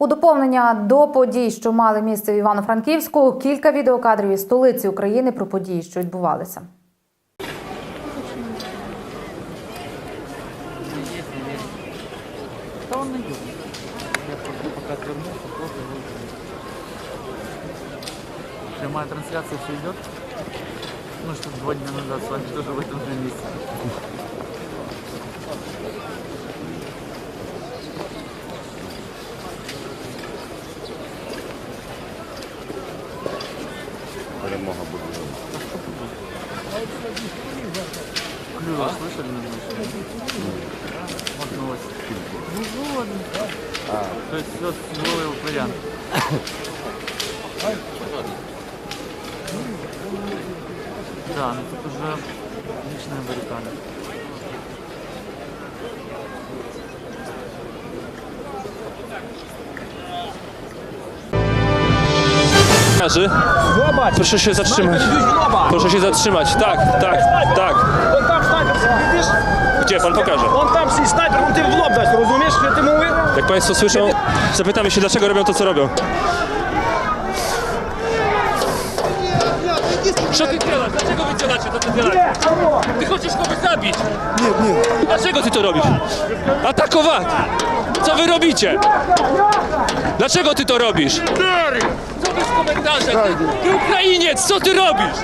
У доповнення до подій, що мали місце в Івано-Франківську, кілька відеокадрів із столиці України про події, що відбувалися. Прямая трансляция все идет. Ну что, два дня назад с вами тоже в этом же месте. Перемога буде. Клюва, слышали Вот. Ну вот. То есть все свой вариант. Да, ну тут уже личная баррикада. piłkarzy. Zobacz. Proszę się zatrzymać. Proszę się zatrzymać. Tak, tak, tak. On tam widzisz? Gdzie? Pan pokaże. On tam snajper, on ty w lob dać, rozumiesz? Ja ty mówię? Jak Państwo słyszą, zapytamy się, dlaczego robią to, co robią. Co ty działasz? Dlaczego wydzielacie? Co ty? Ty chcesz kogoś zabić! Nie, nie. Dlaczego ty to robisz? Atakować! Co wy robicie? Dlaczego ty to robisz? Co wy w komentarzach? Ty, ty Ukrainiec, co ty robisz?